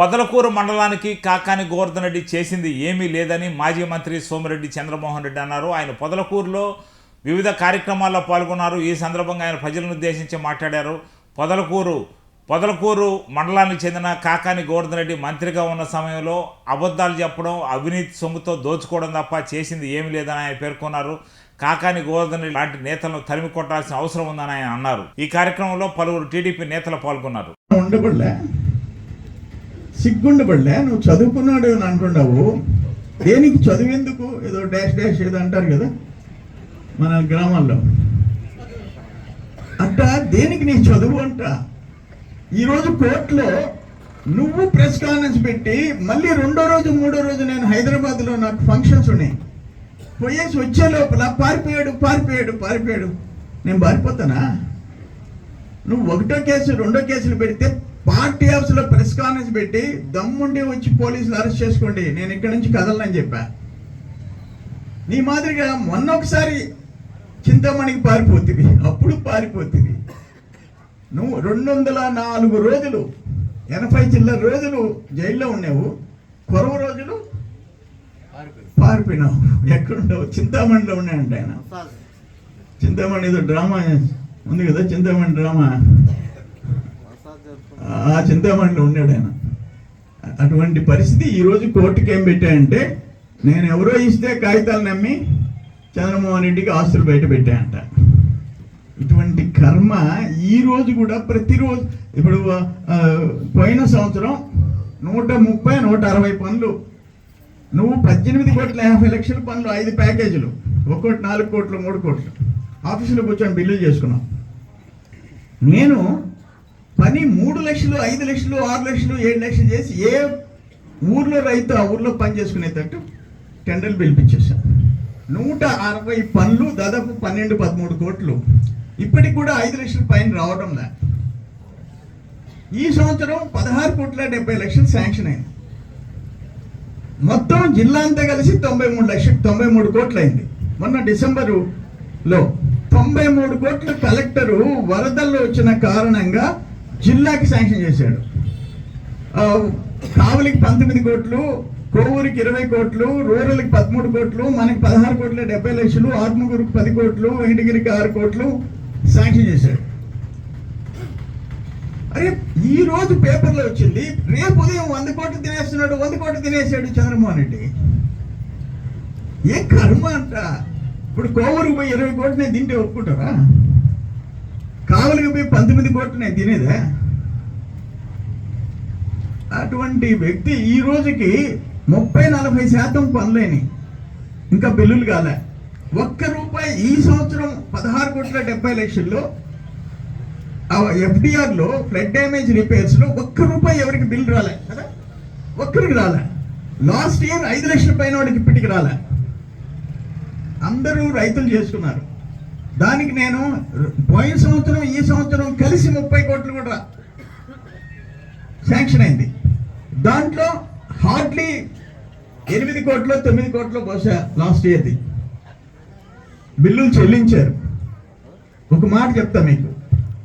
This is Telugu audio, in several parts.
పొదలకూరు మండలానికి కాకాని గోవర్ధన్ రెడ్డి చేసింది ఏమీ లేదని మాజీ మంత్రి సోమిరెడ్డి చంద్రమోహన్ రెడ్డి అన్నారు. ఆయన పొదలకూరులో వివిధ కార్యక్రమాల్లో పాల్గొన్నారు. ఈ సందర్భంగా ఆయన ప్రజలను ఉద్దేశించి మాట్లాడారు. పొదలకూరు పొదలకూరు మండలానికి చెందిన కాకాని గోవర్ధన్ రెడ్డి మంత్రిగా ఉన్న సమయంలో అబద్ధాలు చెప్పడం అవినీతి సొమ్ముతో దోచుకోవడం తప్ప చేసింది ఏమీ లేదని ఆయన పేర్కొన్నారు. కాకాని గోవర్ధన్ రెడ్డి లాంటి నేతలను తరిమి కొట్టాల్సిన అవసరం ఉందని ఆయన అన్నారు. ఈ కార్యక్రమంలో పలువురు టీడీపీ నేతలు పాల్గొన్నారు. ఉండబడలే. సిగ్గుండబడలే నువ్వు చదువుకున్నాడు అని అంటున్నావు దేనికి చదివేందుకు? ఏదో డాష్ డాష్ ఏదో అంటారు కదా మన గ్రామాల్లో. అంట దేనికి నీ చదువు అంట? ఈరోజు కోర్టులో నువ్వు ప్రెస్ కాన్ఫరెన్స్ పెట్టి మళ్ళీ రెండో రోజు మూడో రోజు నేను హైదరాబాద్లో నాకు ఫంక్షన్స్ ఉన్నాయి. పోయేసి వచ్చే లోపల పారిపోయాడు పారిపోయాడు పారిపోయాడు. నేను పారిపోతానా? నువ్వు ఒకటో కేసు రెండో కేసులు పెడితే పార్టీ హౌస్లో ప్రెస్ కాన్ఫరెన్స్ పెట్టి దమ్ముండి వచ్చి పోలీసులు అరెస్ట్ చేసుకోండి. నేను ఇక్కడి నుంచి కదలనని చెప్పా. నీ మాదిరిగా మొన్న ఒకసారి చింతామణికి పారిపోతుంది అప్పుడు పారిపోతుంది నువ్వు రెండు వందల నాలుగు రోజులు ఎనభై చిల్లర రోజులు జైల్లో ఉన్నావు. కొరవ రోజులు పారిపోయినావు. ఎక్కడున్నావు చింతామణిలో ఉన్నాయంట ఆయన. చింతామణి ఏదో డ్రామా ఉంది కదా చింతామణి డ్రామా? ఆ చింతామణిలో ఉన్నాడు ఆయన. అటువంటి పరిస్థితి ఈరోజు కోర్టుకి ఏం పెట్టాయంటే నేను ఎవరో ఇస్తే కాగితాలు నమ్మి చంద్రమోహన్ రెడ్డికి ఆస్తులు బయట పెట్టాయంట. ఇటువంటి కర్మ ఈరోజు కూడా ప్రతిరోజు ఇప్పుడు పోయిన సంవత్సరం నూట ముప్పై నూట అరవై పనులు. నువ్వు పద్దెనిమిది కోట్ల యాభై లక్షల పనులు ఐదు ప్యాకేజీలు. ఒక్కోటి నాలుగు కోట్లు మూడు కోట్లు. ఆఫీసులో కూర్చొని బిల్లు చేసుకున్నాం నేను పని మూడు లక్షలు ఐదు లక్షలు ఆరు లక్షలు ఏడు లక్షలు చేసి ఏ ఊర్లో రైతు ఆ ఊర్లో పని చేసుకునేటట్టు టెండర్లు పిలిపించేశాను నూట అరవై పనులు దాదాపు పన్నెండు పదమూడు కోట్లు. ఇప్పటికి కూడా ఐదు లక్షల పైన రావడం లే ఈ సంవత్సరం పదహారు కోట్ల డెబ్బై లక్షలు శాంక్షన్ అయింది. మొత్తం జిల్లా అంతా కలిసి తొంభై మూడు లక్షలు తొంభై మూడు కోట్లు అయింది. మొన్న డిసెంబరులో తొంభై మూడు కోట్లు కలెక్టరు వరదల్లో వచ్చిన కారణంగా జిల్లాకి శాంక్షన్ చేశాడు. కావలికి పంతొమ్మిది కోట్లు కోవూరికి ఇరవై కోట్లు రూరల్కి పదమూడు కోట్లు మనకి పదహారు కోట్ల డెబ్బై లక్షలు ఆత్మకూరుకి పది కోట్లు వెంకటగిరికి ఆరు కోట్లు శాంక్షన్ చేశాడు. అరే ఈ రోజు పేపర్లో వచ్చింది రేపు ఉదయం వంద కోట్లు తినేస్తున్నాడు వంద కోట్లు తినేసాడు చంద్రమోహన్ రెడ్డి. ఏం కర్మ అంట? ఇప్పుడు కోవూరుకు పోయి ఇరవై కోట్లు నేను తింటే ఒప్పుకుంటారా మామూలుగా పోయి పంతొమ్మిది కోట్లు నేను తినేదే. అటువంటి వ్యక్తి ఈ రోజుకి ముప్పై నలభై శాతం పనులేని. ఇంకా బిల్లులు కాలే. ఒక్క రూపాయి ఈ సంవత్సరం పదహారు కోట్ల డెబ్బై లక్షల్లో ఎఫ్డిఆర్లో ఫ్లడ్ డ్యామేజ్ రిపేర్స్లో ఒక్క రూపాయి ఎవరికి బిల్ రాలే కదా? ఒక్కరికి రాలే. లాస్ట్ ఇయర్ ఐదు లక్షల పైన వాడికి ఇప్పటికి రాలే. అందరూ రైతులు చేసుకున్నారు. దానికి నేను పోయిన సంవత్సరం ఈ సంవత్సరం కలిసి ముప్పై కోట్లు కూడా శాంక్షన్ అయింది. దాంట్లో హార్డ్లీ ఎనిమిది కోట్లు తొమ్మిది కోట్లు బహుశా లాస్ట్ ఇయర్ది బిల్లులు చెల్లించారు. ఒక మాట చెప్తా మీకు.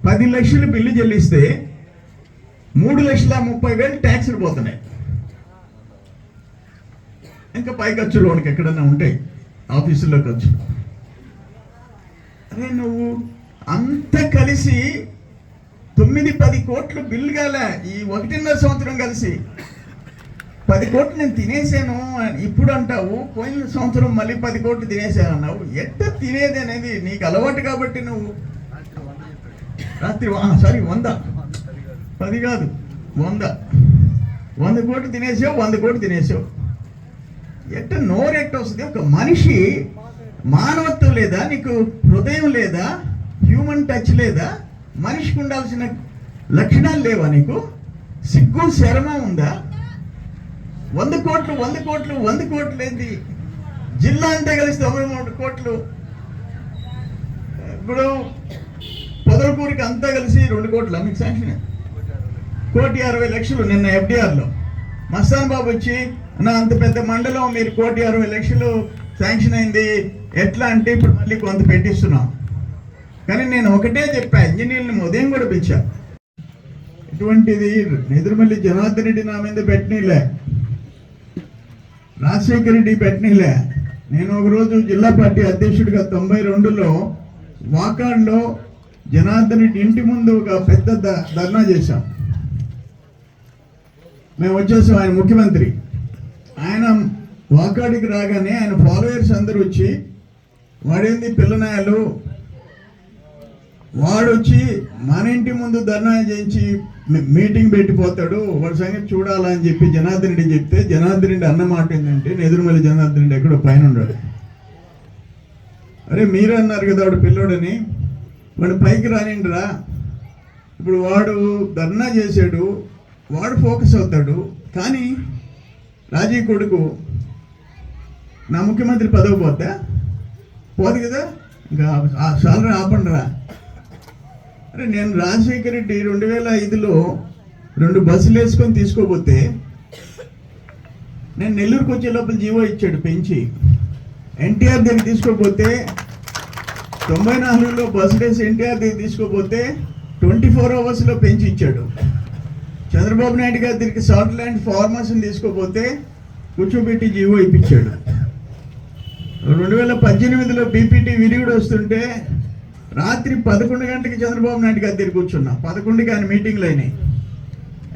పది లక్షలు బిల్లు చెల్లిస్తే మూడు లక్షల ముప్పై వేలు ట్యాక్సులు పోతున్నాయి. ఇంకా పై ఖర్చులు వాడికి ఎక్కడన్నా ఉంటాయి ఆఫీసుల్లో ఖర్చులు నువ్వు అంత కలిసి తొమ్మిది పది కోట్లు బిల్లు కాలే. ఈ ఒకటిన్నర సంవత్సరం కలిసి. పది కోట్లు నేను తినేసాను ఇప్పుడు అంటావు. పోయిన సంవత్సరం మళ్ళీ పది కోట్లు తినేసాను అన్నావు. ఎట్ట తినేది అనేది నీకు అలవాటు కాబట్టి నువ్వు రాత్రి సారీ వంద. పది కాదు వంద. వంద కోట్లు తినేసావు వంద కోట్లు తినేసావు. ఎట్ట నోరు ఎట్ట వస్తుంది ఒక మనిషి మానవత్వం లేదా? నీకు హృదయం లేదా? హ్యూమన్ టచ్ లేదా? మనిషికి ఉండాల్సిన లక్షణాలు లేవా నీకు? సిగ్గు శరమ ఉందా? వంద కోట్లు వంద కోట్లు వంద కోట్లు ఏంది? జిల్లా అంతా కలిసి తొంభై మూడు కోట్లు. ఇప్పుడు పొదలకూరికి అంతా కలిసి రెండు కోట్ల? మీకు శాంక్షన్ కోటి అరవై లక్షలు నిన్న ఎఫ్డిఆర్లో మస్తాన్ బాబు వచ్చి నా అంత పెద్ద మండలం మీరు కోటి అరవై లక్షలు శాంక్షన్ అయింది. ఎట్లా అంటే ఇప్పుడు మళ్ళీ కొంత పెట్టిస్తున్నాం. కానీ నేను ఒకటే చెప్పా ఇంజనీర్ని ఉదయం కూడా పిలిచా. ఇటువంటిది ఎదురుమల్లి జనార్దన్ రెడ్డి నా మీద పెట్టనీలే. రాజశేఖర రెడ్డి పెట్టనీలే. నేను ఒకరోజు జిల్లా పార్టీ అధ్యక్షుడిగా తొంభై రెండులో వాకాడ్లో జనార్దన్ రెడ్డి ఇంటి ముందు ఒక పెద్ద ద- ధర్నా చేశాం. మేము వచ్చేసాం ఆయన ముఖ్యమంత్రి. ఆయన వాకాడికి రాగానే ఆయన ఫాలోయర్స్ అందరూ వచ్చి వాడేంది పిల్లనాయాలు? వాడు వచ్చి మన ఇంటి ముందు ధర్నా చేయించి మీటింగ్ పెట్టిపోతాడు. వాడి సంగతి చూడాలని చెప్పి జనార్దన్ రెడ్డి చెప్తే జనార్దన్ రెడ్డి అన్నమాట ఏంటంటే నెదురుమల్లి జనార్దన్ రెడ్డి ఎక్కడో పైన ఉన్నాడు అరే మీరు అన్నారు కదా వాడు పిల్లోడని. వాడు పైకి రానిండ్రా. ఇప్పుడు వాడు ధర్నా చేశాడు వాడు ఫోకస్ అవుతాడు. కానీ రాజీ కొడుకు నా ముఖ్యమంత్రి పదవి పోతే? పోదు కదా? ఇంకా ఆ సాలరీ ఆపండిరా. అరే నేను రాజశేఖర రెడ్డి రెండు వేల ఐదులో రెండు బస్సులు వేసుకొని తీసుకోపోతే నేను నెల్లూరుకు వచ్చే లోపల జీవో ఇచ్చాడు పెంచి. ఎన్టీఆర్ దగ్గర తీసుకోపోతే తొంభై నాలుగులో బస్ వేసి ఎన్టీఆర్ దగ్గర తీసుకోపోతే ట్వంటీ ఫోర్ అవర్స్లో పెంచి ఇచ్చాడు. చంద్రబాబు నాయుడు గారి దగ్గరికి సాఫ్ట్ ల్యాండ్ ఫార్మర్స్ని తీసుకోపోతే కూర్చోబెట్టి జీవో ఇప్పించాడు. రెండు వేల పద్దెనిమిదిలో బీపీటీ విరిగుడు వస్తుంటే రాత్రి పదకొండు గంటకి చంద్రబాబు నాయుడు గారి దగ్గర కూర్చున్నా. పదకొండుకి ఆయన మీటింగ్లు అయినాయి.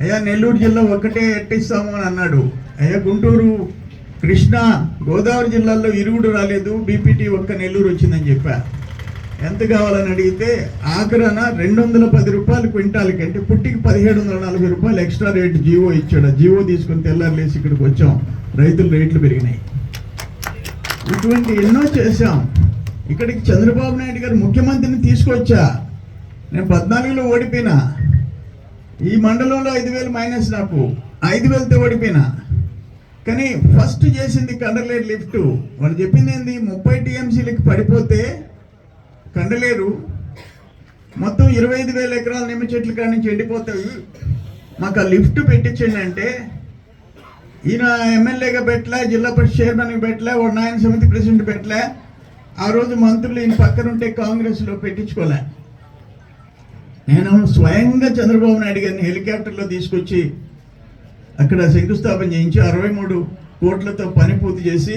అయ్యా నెల్లూరు జిల్లా ఒక్కటే ఎట్టిస్తాము అని అన్నాడు. అయ్యా గుంటూరు కృష్ణా గోదావరి జిల్లాల్లో ఇరుగుడు రాలేదు. బీపీటీ ఒక్క నెల్లూరు వచ్చిందని చెప్పా. ఎంత కావాలని అడిగితే ఆఖరన రెండు వందల పది రూపాయలు క్వింటాల్కి అంటే పుట్టికి పదిహేడు వందల నలభై రూపాయలు ఎక్స్ట్రా రేటు జీవో ఇచ్చాడు. జీవో తీసుకుని తెల్లారులేసి ఇక్కడికి వచ్చాం. రైతుల రేట్లు పెరిగినాయి. ఇటువంటి ఎన్నో చేశాం. ఇక్కడికి చంద్రబాబు నాయుడు గారు ముఖ్యమంత్రిని తీసుకొచ్చా. నేను పద్నాలుగులో ఓడిపోయినా. ఈ మండలంలో ఐదు వేలు మైనస్ నాకు. ఐదు వేలతో ఓడిపోయినా. కానీ ఫస్ట్ చేసింది కండలేరు లిఫ్ట్. వాళ్ళు చెప్పింది ఏంది? ముప్పై టీఎంసీలకి పడిపోతే కండలేరు. మొత్తం ఇరవై ఐదు వేల ఎకరాల నిమ్మ చెట్లు కాడి నుంచి ఎండిపోతాయి. మాకు ఆ లిఫ్ట్ పెట్టించండి అంటే ఈయన ఎమ్మెల్యేగా పెట్టలే జిల్లా పరిషత్ చైర్మన్గా పెట్టలే ఓ నాయన సమితి ప్రెసిడెంట్ పెట్టలే. ఆ రోజు మంత్రులు ఈయన పక్కన ఉంటే కాంగ్రెస్లో పెట్టించుకోలే. నేను స్వయంగా చంద్రబాబు నాయుడు గారిని హెలికాప్టర్లో తీసుకొచ్చి అక్కడ శంకుస్థాపన చేయించి అరవై మూడు కోట్లతో పని పూర్తి చేసి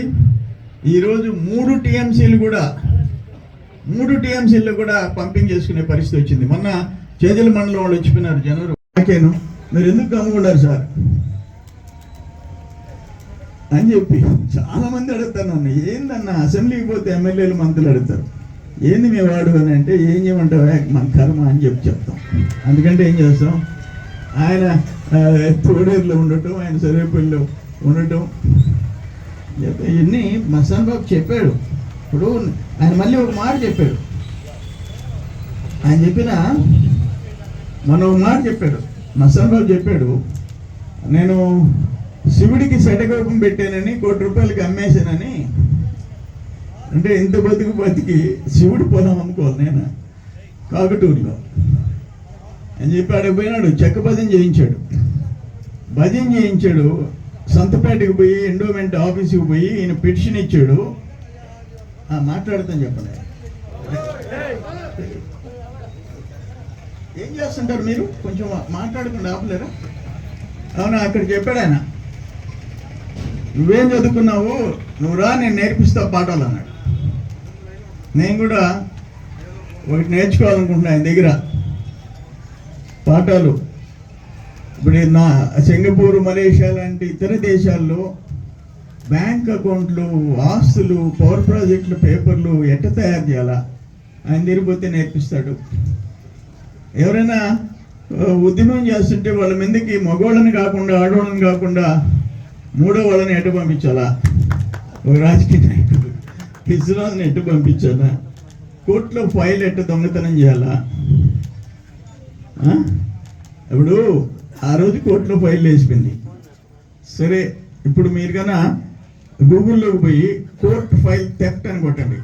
ఈరోజు మూడు టీఎంసీలు కూడా మూడు టీఎంసీలు కూడా పంపింగ్ చేసుకునే పరిస్థితి వచ్చింది. మొన్న చేజల మండలం వాళ్ళు వచ్చిపోయినారు జనవరి నాకేను. మీరు ఎందుకు కమ్ముకున్నారు సార్? అని చెప్పి చాలా మంది నన్ను ఏందన్నా అసెంబ్లీకి పోతే ఎమ్మెల్యేలు మంత్రులు అడుగుతారు? ఏంది మీ వాడు అని అంటే ఏం చేయమంటావు? మన కర్మ అని చెప్పి చెప్తాం. అందుకంటే ఏం చేస్తాం? ఆయన తోడేరులో ఉండటం ఆయన సర్వేపల్లిలో ఉండటం. ఇవన్నీ మసాన్ బాబు చెప్పాడు. ఇప్పుడు ఆయన మళ్ళీ ఒక మాట చెప్పాడు. ఆయన చెప్పిన మన ఒక మాట చెప్పాడు. మసాన్ బాబు చెప్పాడు నేను శివుడికి శటకోపం పెట్టానని కోటి రూపాయలకి అమ్మేశానని. అంటే ఇంత బతుకు బతికి శివుడు పొలం అమ్ముకోవాలి నేను కాకటూరులో. అని చెప్పి అక్కడికి పోయినాడు. చెక్క భజన చేయించాడు. భజన చేయించాడు. సంతపేటకు పోయి ఎండోమెంట్ ఆఫీస్కి పోయి ఈయన పిటిషన్ ఇచ్చాడు. ఆ, మాట్లాడతాను చెప్పండి. ఏం చేస్తుంటారు మీరు? కొంచెం మాట్లాడకుండా ఆపలేరా? అవునా అక్కడ చెప్పాడు ఆయన. నువ్వేం చదువుకున్నావు నువ్వు రా నేను నేర్పిస్తా పాఠాలు అన్నాడు. నేను కూడా ఒకటి నేర్చుకోవాలనుకుంటున్నా ఆయన దగ్గర. పాఠాలు. ఇప్పుడు నా సింగపూర్ మలేషియా లాంటి ఇతర దేశాల్లో బ్యాంక్ అకౌంట్లు ఆస్తులు పవర్ ప్రాజెక్టులు పేపర్లు ఎట్ట తయారు చేయాలా? ఆయన తిరిగిపోతే నేర్పిస్తాడు. ఎవరైనా ఉద్యమం చేస్తుంటే వాళ్ళ మీదకి మగవాళ్ళని కాకుండా ఆడవాళ్ళని కాకుండా మూడో వాళ్ళని ఎటు పంపించాలా? ఒక రాజకీయ నాయకుడు. ఇస్రాల్ని ఎటు పంపించాలా? కోర్టులో ఫైల్ ఎట్టు దొంగతనం చేయాలా? ఇప్పుడు ఆ రోజు కోర్టులో ఫైల్ వేసిపోయింది సరే ఇప్పుడు మీరు కన్నా గూగుల్లోకి పోయి కోర్ట్ ఫైల్ థెఫ్ట్ అని కొట్టండి.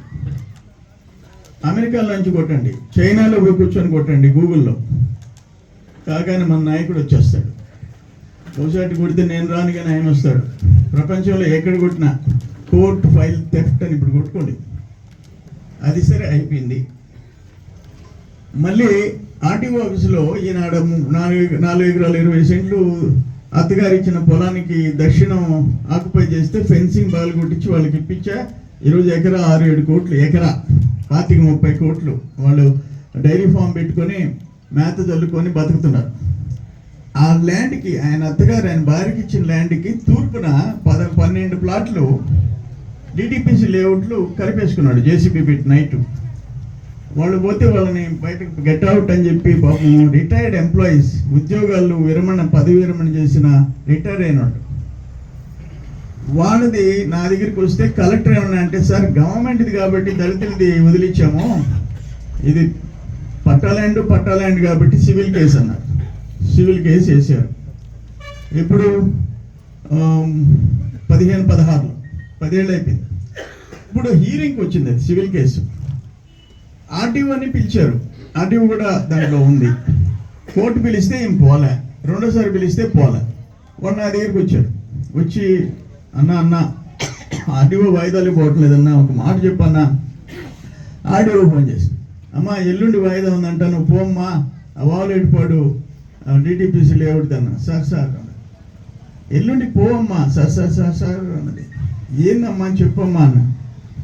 అమెరికాలో నుంచి కొట్టండి. చైనాలో పోయి కూర్చొని కొట్టండి గూగుల్లో. కాగానే మన నాయకుడు వచ్చేస్తాడు. ఒకసారి కొడితే నేను రాను కానీ ఆయన వస్తాడు. ప్రపంచంలో ఎక్కడ కొట్టినా కోర్ట్ ఫైల్ థెఫ్ట్ అని ఇప్పుడు కొట్టుకోండి. అది సరే అయిపోయింది. మళ్ళీ ఆర్టీఓ ఆఫీసులో ఈనాడ నాలుగు నాలుగు ఎకరాలు ఇరవై సెంట్లు అత్తగారు ఇచ్చిన పొలానికి దక్షిణం ఆక్యుపై చేస్తే ఫెన్సింగ్ బాల్ కొట్టించి వాళ్ళకి ఇప్పించా. ఈరోజు ఎకరా ఆరు ఏడు కోట్లు ఎకరా పాతిక ముప్పై కోట్లు వాళ్ళు డైరీ ఫామ్ పెట్టుకొని మేత చల్లుకొని బతుకుతున్నారు. ఆ ల్యాండ్కి ఆయన అత్తగారు ఆయన భార్యకి ఇచ్చిన ల్యాండ్కి తూర్పున పద పన్నెండు ప్లాట్లు డిటిపిసి లేఅవుట్లు కలిపేసుకున్నాడు జేసీబీ పెట్టి నైట్ వాళ్ళు పోతే వాళ్ళని బయటకు గెట్ అవుట్ అని చెప్పి పాపం రిటైర్డ్ ఎంప్లాయీస్ ఉద్యోగాలు విరమణ పదవి విరమణ చేసిన రిటైర్ అయినాడు. వాళ్ళది నా దగ్గరికి వస్తే కలెక్టర్ ఏమన్నా అంటే సార్ గవర్నమెంట్ది కాబట్టి దళితులది వదిలిచ్చాము. ఇది పట్టాల్యాండ్ పట్టాల్యాండ్ కాబట్టి సివిల్ కేసు అన్నారు. సివిల్ కేసు వేసారు ఇప్పుడు పదిహేను పదహారులో పదేళ్ళు అయిపోయింది. ఇప్పుడు హీరింగ్ వచ్చింది అది సివిల్ కేసు. ఆర్టీఓ అని పిలిచారు. ఆర్టీఓ కూడా దాంట్లో ఉంది. కోర్టు పిలిస్తే ఏం పోలే. రెండోసారి పిలిస్తే పోలే. వాడు నా దగ్గరికి వచ్చారు. వచ్చి అన్న అన్న ఆర్టీఓ వాయిదాలు పోవట్లేదన్నా ఒక మాట చెప్పన్నా. ఆర్టీఓ ఫోన్ చేసి అమ్మా ఎల్లుండి వాయిదా ఉందంట నువ్వు పోమ్మా. అవాలేడిపాడు డిటిపిసి లేఅవుట్ అన్న సార్ సార్ ఎల్లుండి పోవమ్మా. సార్ సార్ సార్ సార్ అన్నది ఏందమ్మా అని చెప్పమ్మా అన్న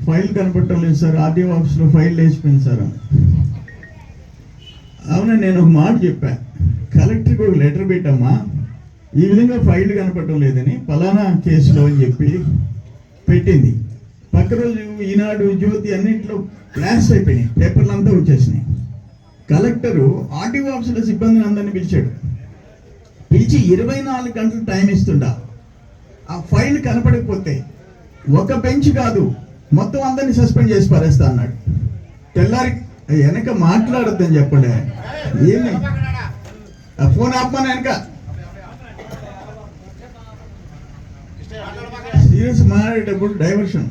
ఫైల్ కనపడటం లేదు సార్. ఆర్డీఓ ఆఫీస్లో ఫైల్ లేచిపోయింది సార్ అన్న అవునా నేను ఒక మాట చెప్పా. కలెక్టర్కి ఒక లెటర్ పెట్టమ్మా. ఈ విధంగా ఫైల్ కనపడటం లేదని పలానా కేసులో అని చెప్పి పెట్టింది. పక్క రోజు ఈనాడు జ్యోతి అన్నింటిలో క్లాస్ అయిపోయినాయి. పేపర్లు అంతా వచ్చేసినాయి. కలెక్టరు ఆర్టీఓ ఆఫీసుల సిబ్బందిని అందరిని పిలిచాడు. పిలిచి ఇరవై నాలుగు గంటలు టైం ఇస్తుండా. ఆ ఫైల్ కనపడకపోతే ఒక బెంచ్ కాదు మొత్తం అందరిని సస్పెండ్ చేసి పారేస్తా అన్నాడు. తెల్లారి వెనక మాట్లాడొద్దని చెప్పండి. ఏమి ఆ ఫోన్ ఆపమాన వెనక? సీరియస్ మాట్లాడేటప్పుడు డైవర్షన్.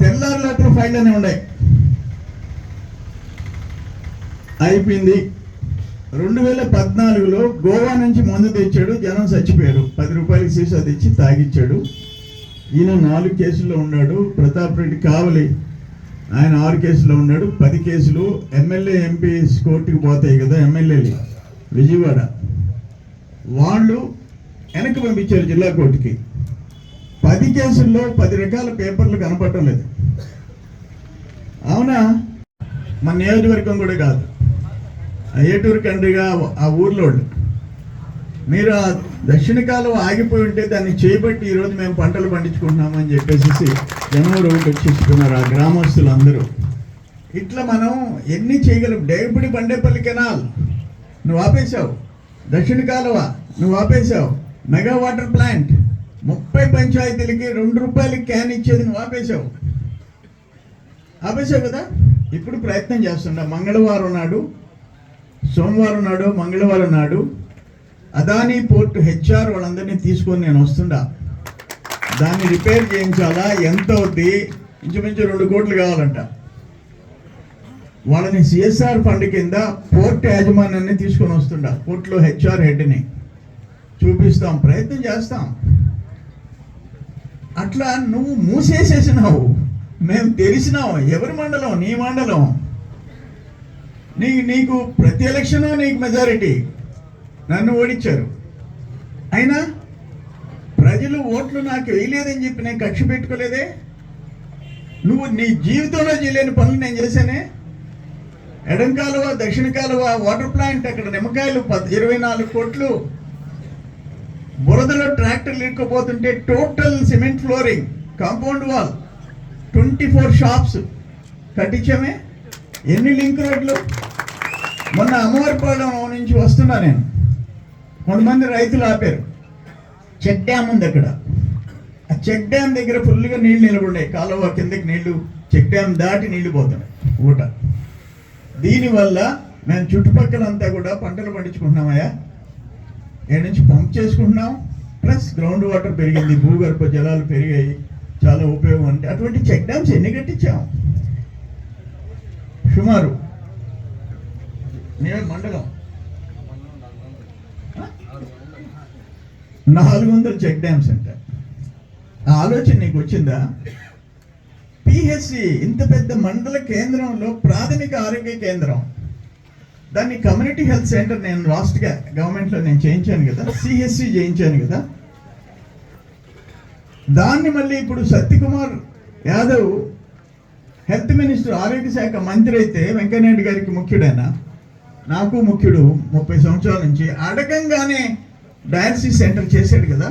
తెల్లారి లోపల ఫైల్ అనే ఉన్నాయి అయిపోయింది. రెండు వేల పద్నాలుగులో గోవా నుంచి మందు తెచ్చాడు జనం చచ్చిపోయారు. పది రూపాయలకి సీసా తెచ్చి తాగిచ్చాడు. ఈయన నాలుగు కేసుల్లో ఉన్నాడు. ప్రతాప్ రెడ్డి కావలి ఆయన ఆరు కేసులో ఉన్నాడు. పది కేసులు ఎమ్మెల్యే ఎంపీ కోర్టుకి పోతాయి కదా ఎమ్మెల్యేలు. విజయవాడ. వాళ్ళు వెనక్కి పంపించారు జిల్లా కోర్టుకి. పది కేసుల్లో పది రకాల పేపర్లు కనపడటం లేదు. అవునా? మన నియోజకవర్గం కూడా కాదు. ఏటూరు కండ్రిగా ఆ ఊర్లో మీరు ఆ దక్షిణ కాలం ఆగిపోయి ఉంటే దాన్ని చేయబట్టి ఈరోజు మేము పంటలు పండించుకుంటున్నామని చెప్పేసి జనవరి ఒకటి వచ్చేసుకున్నారు ఆ గ్రామస్తులు అందరూ ఇట్లా మనం ఎన్ని చేయగలం? డేపుడి బండేపల్లి కెనాల్. నువ్వు ఆపేశావు. దక్షిణ కాలువ. నువ్వు ఆపేశావు. Mega water plant. ముప్పై పంచాయతీలకి రెండు రూపాయలకి క్యాన్ ఇచ్చేది నువ్వు ఆపేశావు. ఆపేశావు కదా? ఇప్పుడు ప్రయత్నం చేస్తుండ. మంగళవారం నాడు సోమవారం నాడు మంగళవారం నాడు అదానీ పోర్ట్ హెచ్ఆర్ వాళ్ళందరినీ తీసుకొని నేను వస్తుండా. దాన్ని రిపేర్ చేయించాలా? ఎంత అవుద్ది? ఇంచుమించు రెండు కోట్లు కావాలంట. వాళ్ళని సిఎస్ఆర్ ఫండ్ కింద పోర్ట్ యాజమాన్యాన్ని తీసుకొని వస్తుండా పోర్ట్లో హెచ్ఆర్ హెడ్ని. చూపిస్తాం ప్రయత్నం చేస్తాం. అట్లా నువ్వు మూసేసేసినావు. మేము తెలిసినావు ఎవరి మండలం? నీ మండలం. నీ నీకు ప్రతి ఎలక్షన్ నీకు మెజారిటీ నన్ను ఓడించారు. అయినా ప్రజలు ఓట్లు నాకు వేయలేదని చెప్పి నేను కక్ష పెట్టుకోలేదే? నువ్వు నీ జీవితంలో చేయలేని పనులు నేను చేశానే? ఎడం కాలువ దక్షిణ కాలువ వాటర్ ప్లాంట్ అక్కడ నిమ్మకాయలు పద్ ఇరవై నాలుగు కోట్లు. బురదలో ట్రాక్టర్లు ఇరుక్కుపోతుంటే total cement flooring compound wall twenty four shops కట్టించామే? ఎన్ని లింక్ రోడ్లు? మొన్న అమ్మవారిపాలెం నుంచి వస్తున్నా నేను. కొంతమంది రైతులు ఆపారు. చెక్ డ్యామ్ ఉంది అక్కడ. ఆ చెక్ డ్యామ్ దగ్గర ఫుల్గా నీళ్ళు నిలబడినాయి కాలువ కిందకి నీళ్ళు చెక్ డ్యామ్ దాటి నీళ్ళు పోతున్నాయి. ఊట. దీనివల్ల మేము చుట్టుపక్కలంతా కూడా పంటలు పండించుకుంటున్నామయ్యా. ఇక్కడ నుంచి పంప్ చేసుకుంటున్నాం. ప్లస్ గ్రౌండ్ వాటర్ పెరిగింది. భూగర్భ జలాలు పెరిగాయి. చాలా ఉపయోగం అంటే అటువంటి చెక్ డ్యామ్స్ ఎన్ని కట్టించాం? సుమారు నియోజ మండలం. నాలుగు వందలు చెక్ డ్యామ్స్ అంట ఆ ఆలోచన నీకు వచ్చిందా? పిహెచ్సి ఇంత పెద్ద మండల కేంద్రంలో ప్రాథమిక ఆరోగ్య కేంద్రం. దాన్ని కమ్యూనిటీ హెల్త్ సెంటర్ నేను లాస్ట్గా గవర్నమెంట్లో నేను చేయించాను కదా సిహెచ్సి చేయించాను కదా. దాన్ని మళ్ళీ ఇప్పుడు సత్యకుమార్ యాదవ్ హెల్త్ మినిస్టర్ ఆరోగ్య శాఖ మంత్రి అయితే వెంకయ్యనాయుడు గారికి ముఖ్యుడైనా? నాకు ముఖ్యుడు ముప్పై సంవత్సరాల నుంచి అడగంగానే డయాలసిస్ సెంటర్ చేశాడు కదా.